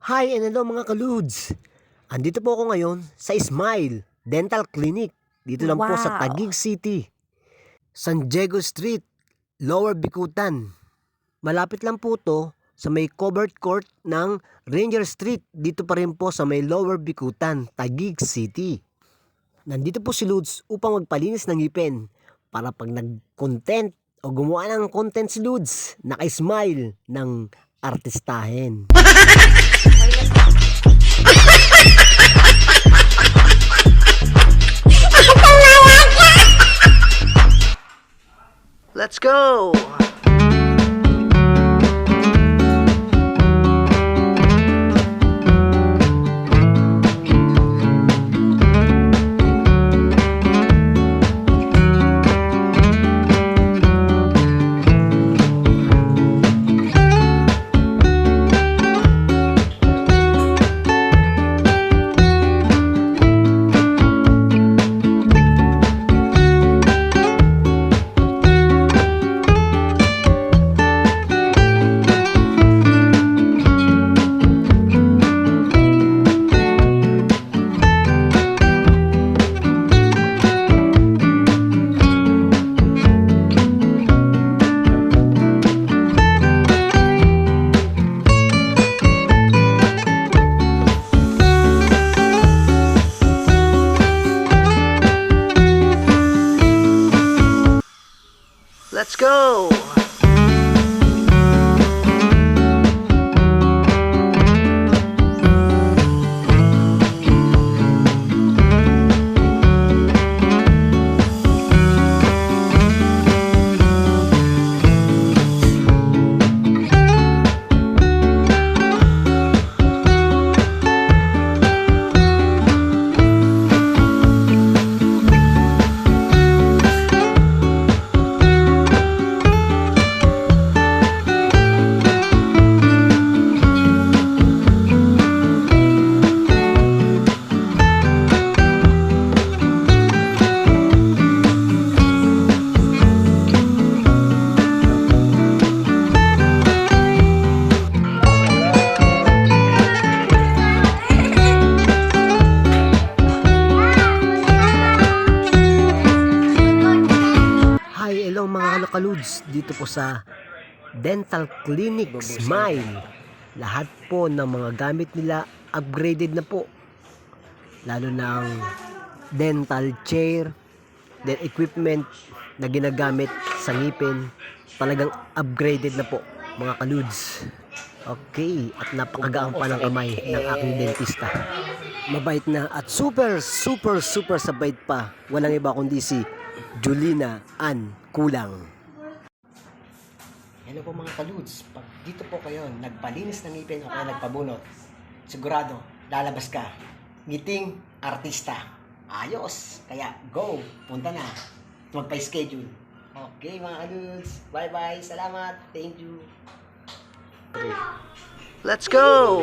Hi and hello mga kaludes! Andito po ako ngayon sa Smile Dental Clinic. Dito lang po sa Wow. Taguig City. San Diego Street, Lower Bikutan. Malapit lang po to sa may covered court ng Ranger Street. Dito pa rin po sa may Lower Bikutan, Taguig City. Nandito po si Ludes upang magpalinis ng ngipin para pag nag-content o gumawa ng content si Ludes, naka-smile ng artistahin. Let's go! Go! Mga kalokaludes dito po sa Dental Clinic Smile. Lahat po ng mga gamit nila upgraded na po. Lalo ng dental chair, then equipment na ginagamit sa ngipin. Talagang upgraded na po mga kaludes. Okay, at napakagaan pa ng kamay ng aking dentista. Mabait na at super, super, super sabait pa. Walang iba kundi si Julina Ann Kulang. Hello po mga kaludes. Pag dito po kayo nagpalinis ng ngipin o kaya nagpabunot, sigurado lalabas ka. Ngiting artista. Ayos. Kaya go. Punta na. Magpa-schedule. Okay mga kaludes. Bye-bye. Salamat. Thank you. Let's go!